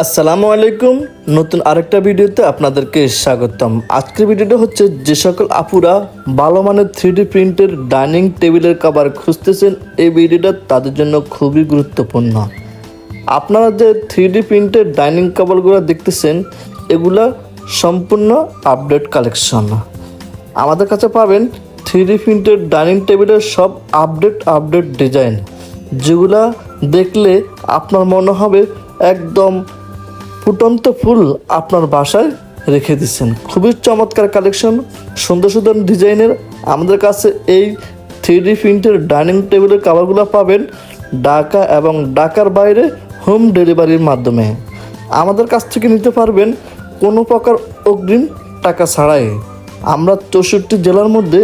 আসসালামু আলাইকুম। নতুন আরেকটা ভিডিওতে আপনাদেরকে স্বাগতম। আজকের ভিডিওটা হচ্ছে যে সকল আপুরা ভালো মানের থ্রি প্রিন্টের ডাইনিং টেবিলের কাবার খুঁজতেছেন, এই ভিডিওটা তাদের জন্য খুবই গুরুত্বপূর্ণ। আপনারা যে থ্রি প্রিন্টের ডাইনিং কাবারগুলো দেখতেছেন, এগুলা সম্পূর্ণ আপডেট কালেকশন আমাদের কাছে পাবেন থ্রি প্রিন্টের ডাইনিং টেবিলের সব আপডেট আপডেট ডিজাইন যেগুলা দেখলে আপনার মনে হবে একদম ফুটন্ত ফুল আপনার বাসায় রেখে দিচ্ছেন। খুবই চমৎকার কালেকশন সুন্দর সুন্দর ডিজাইনের। আমাদের কাছে এই থ্রি ডি প্রিন্টের ডাইনিং টেবিলের কাভারগুলো পাবেন ঢাকা এবং ঢাকার বাইরে হোম ডেলিভারির মাধ্যমে। আমাদের কাছ থেকে নিতে পারবেন কোনো প্রকার অগ্রিম টাকা ছাড়াই। আমরা চৌষট্টি জেলার মধ্যে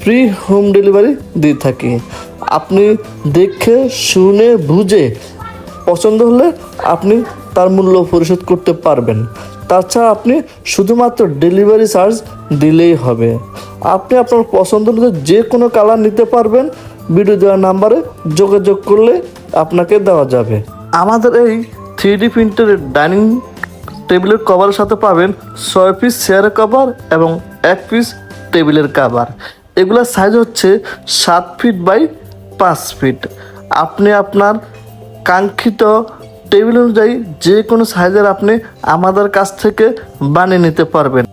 ফ্রি হোম ডেলিভারি দিয়ে থাকি। আপনি দেখে, শুনে, বুঝে পছন্দ হলে আপনি তার মূল্য পরিশোধ করতে পারবেন। তাছাড়া আপনি শুধুমাত্র ডেলিভারি চার্জ দিলেই হবে। আপনি আপনার পছন্দ অনুযায়ী যে কোনো কালার নিতে পারবেন। ভিডিও দেওয়ার নাম্বারে যোগাযোগ করলে আপনাকে দেওয়া যাবে। আমাদের এই থ্রি ডি প্রিন্টের ডাইনিং টেবিলের কভারের সাথে পাবেন ছয় পিস চেয়ারের কভার এবং এক পিস টেবিলের কভার এগুলোর সাইজ হচ্ছে সাত ফিট বাই পাঁচ ফিট আপনি আপনার কাঙ্ক্ষিত টেবিল অনুযায়ী যে কোনো সাইজের আপনি আমাদের কাছ থেকে বানিয়ে নিতে পারবেন।